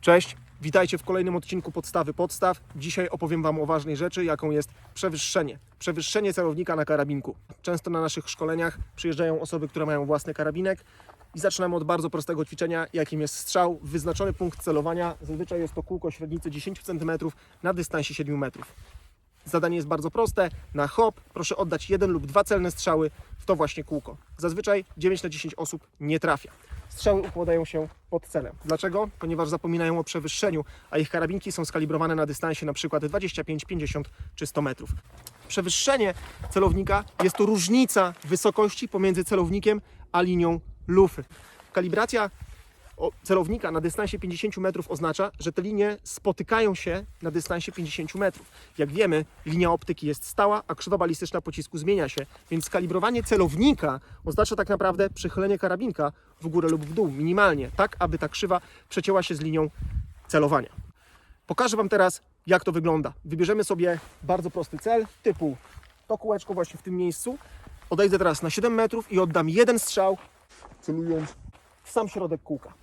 Cześć, witajcie w kolejnym odcinku Podstawy Podstaw. Dzisiaj opowiem Wam o ważnej rzeczy, jaką jest przewyższenie. Przewyższenie celownika na karabinku. Często na naszych szkoleniach przyjeżdżają osoby, które mają własny karabinek i zaczynamy od bardzo prostego ćwiczenia, jakim jest strzał. Wyznaczony punkt celowania, zazwyczaj jest to kółko średnicy 10 cm na dystansie 7 metrów. Zadanie jest bardzo proste. Na hop proszę oddać jeden lub dwa celne strzały w to właśnie kółko. Zazwyczaj 9 na 10 osób nie trafia. Strzały układają się pod celem. Dlaczego? Ponieważ zapominają o przewyższeniu, a ich karabinki są skalibrowane na dystansie przykład 25, 50 czy 100 metrów. Przewyższenie celownika jest to różnica wysokości pomiędzy celownikiem a linią lufy. Kalibracja celownika na dystansie 50 metrów oznacza, że te linie spotykają się na dystansie 50 metrów. Jak wiemy, linia optyki jest stała, a krzywa balistyczna pocisku zmienia się, więc skalibrowanie celownika oznacza tak naprawdę przychylenie karabinka w górę lub w dół, minimalnie, tak aby ta krzywa przecięła się z linią celowania. Pokażę Wam teraz, jak to wygląda. Wybierzemy sobie bardzo prosty cel, typu to kółeczko właśnie w tym miejscu. Odejdę teraz na 7 metrów i oddam jeden strzał, celując w sam środek kółka.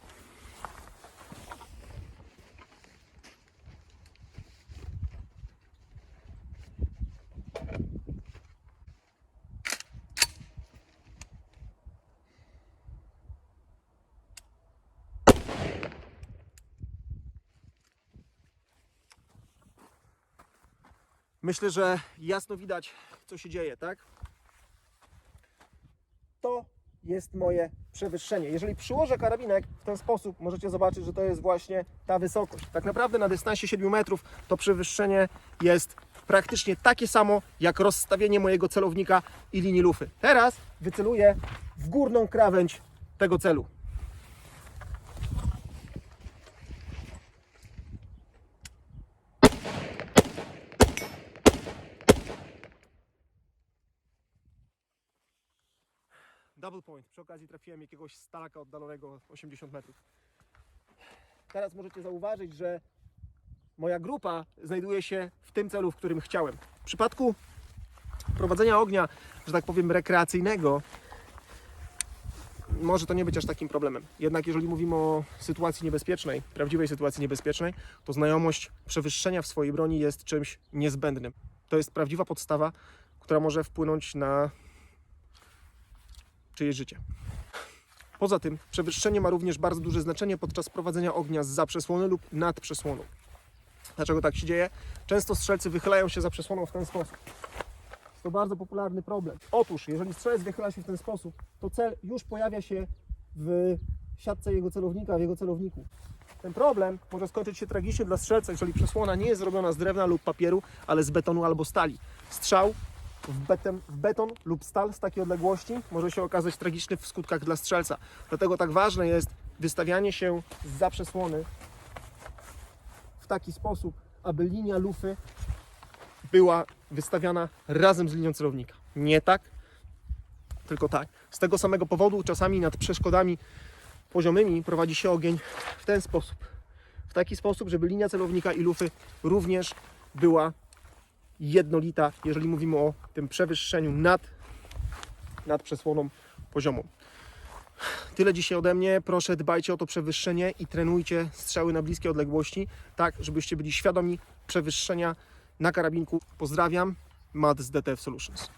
Myślę, że jasno widać, co się dzieje, tak? To jest moje przewyższenie. Jeżeli przyłożę karabinek w ten sposób, możecie zobaczyć, że to jest właśnie ta wysokość. Tak naprawdę na dystansie 7 metrów to przewyższenie jest praktycznie takie samo, jak rozstawienie mojego celownika i linii lufy. Teraz wyceluję w górną krawędź tego celu. Double point. Przy okazji trafiłem jakiegoś stalaka oddalonego 80 metrów. Teraz możecie zauważyć, że moja grupa znajduje się w tym celu, w którym chciałem. W przypadku prowadzenia ognia, że tak powiem, rekreacyjnego, może to nie być aż takim problemem. Jednak jeżeli mówimy o sytuacji niebezpiecznej, prawdziwej sytuacji niebezpiecznej, to znajomość przewyższenia w swojej broni jest czymś niezbędnym. To jest prawdziwa podstawa, która może wpłynąć na czyjeś życie. Poza tym przewyższenie ma również bardzo duże znaczenie podczas prowadzenia ognia z przesłony lub nad przesłoną. Dlaczego tak się dzieje? Często strzelcy wychylają się za przesłoną w ten sposób. To bardzo popularny problem. Otóż, jeżeli strzelec wychyla się w ten sposób, to cel już pojawia się w siatce jego celownika, w jego celowniku. Ten problem może skończyć się tragicznie dla strzelca, jeżeli przesłona nie jest zrobiona z drewna lub papieru, ale z betonu albo stali. Strzał w beton, w beton lub stal z takiej odległości może się okazać tragiczny w skutkach dla strzelca. Dlatego tak ważne jest wystawianie się za przesłony w taki sposób, aby linia lufy była wystawiana razem z linią celownika. Nie tak, tylko tak. Z tego samego powodu czasami nad przeszkodami poziomymi prowadzi się ogień w ten sposób. W taki sposób, żeby linia celownika i lufy również była jednolita, jeżeli mówimy o tym przewyższeniu nad, nad przesłoną poziomą. Tyle dzisiaj ode mnie. Proszę dbajcie o to przewyższenie i trenujcie strzały na bliskie odległości, tak żebyście byli świadomi przewyższenia na karabinku. Pozdrawiam, Matt z DTF Solutions.